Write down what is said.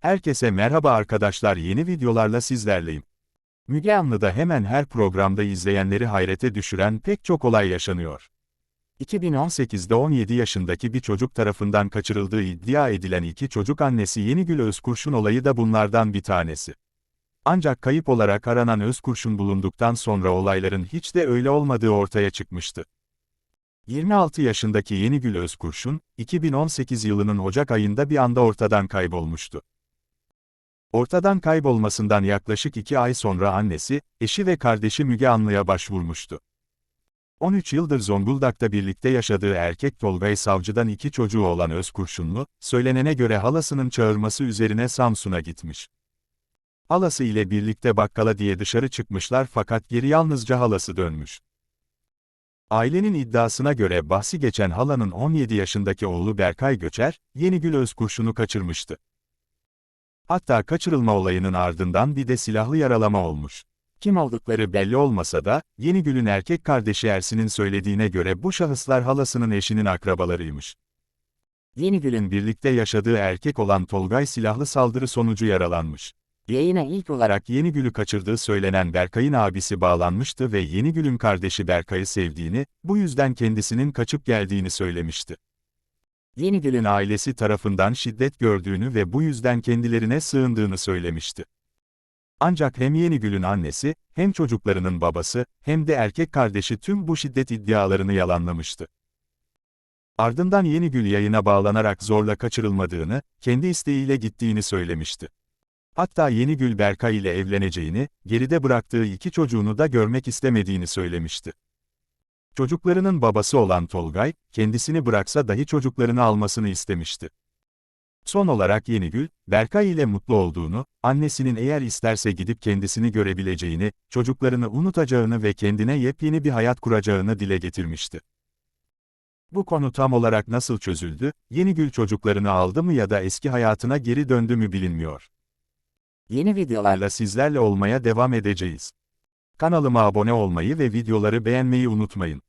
Herkese merhaba arkadaşlar yeni videolarla sizlerleyim. Müge Anlı'da hemen her programda izleyenleri hayrete düşüren pek çok olay yaşanıyor. 2018'de 17 yaşındaki bir çocuk tarafından kaçırıldığı iddia edilen iki çocuk annesi Yenigül Özkurşun olayı da bunlardan bir tanesi. Ancak kayıp olarak aranan Özkurşun bulunduktan sonra olayların hiç de öyle olmadığı ortaya çıkmıştı. 26 yaşındaki Yenigül Özkurşun, 2018 yılının Ocak ayında bir anda ortadan kaybolmuştu. Ortadan kaybolmasından yaklaşık iki ay sonra annesi, eşi ve kardeşi Müge Anlı'ya başvurmuştu. 13 yıldır Zonguldak'ta birlikte yaşadığı erkek Tolgay Savcı'dan iki çocuğu olan Özkurşunlu, söylenene göre halasının çağırması üzerine Samsun'a gitmiş. Halası ile birlikte bakkala diye dışarı çıkmışlar fakat geri yalnızca halası dönmüş. Ailenin iddiasına göre bahsi geçen halanın 17 yaşındaki oğlu Berkay Göçer, Yenigül Özkurşun'u kaçırmıştı. Hatta kaçırılma olayının ardından bir de silahlı yaralama olmuş. Kim oldukları belli olmasa da, Yenigül'ün erkek kardeşi Ersin'in söylediğine göre bu şahıslar halasının eşinin akrabalarıymış. Yenigül'ün birlikte yaşadığı erkek olan Tolgay silahlı saldırı sonucu yaralanmış. Yayına ilk olarak Yenigül'ü kaçırdığı söylenen Berkay'ın abisi bağlanmıştı ve Yenigül'ün kardeşi Berkay'ı sevdiğini, bu yüzden kendisinin kaçıp geldiğini söylemişti. Yenigül'ün ailesi tarafından şiddet gördüğünü ve bu yüzden kendilerine sığındığını söylemişti. Ancak hem Yenigül'ün annesi, hem çocuklarının babası, hem de erkek kardeşi tüm bu şiddet iddialarını yalanlamıştı. Ardından Yenigül yayına bağlanarak zorla kaçırılmadığını, kendi isteğiyle gittiğini söylemişti. Hatta Yenigül Berkay ile evleneceğini, geride bıraktığı iki çocuğunu da görmek istemediğini söylemişti. Çocuklarının babası olan Tolgay, kendisini bıraksa dahi çocuklarını almasını istemişti. Son olarak Yenigül, Berkay ile mutlu olduğunu, annesinin eğer isterse gidip kendisini görebileceğini, çocuklarını unutacağını ve kendine yepyeni bir hayat kuracağını dile getirmişti. Bu konu tam olarak nasıl çözüldü, Yenigül çocuklarını aldı mı ya da eski hayatına geri döndü mü bilinmiyor. Yeni videolarla sizlerle olmaya devam edeceğiz. Kanalıma abone olmayı ve videoları beğenmeyi unutmayın.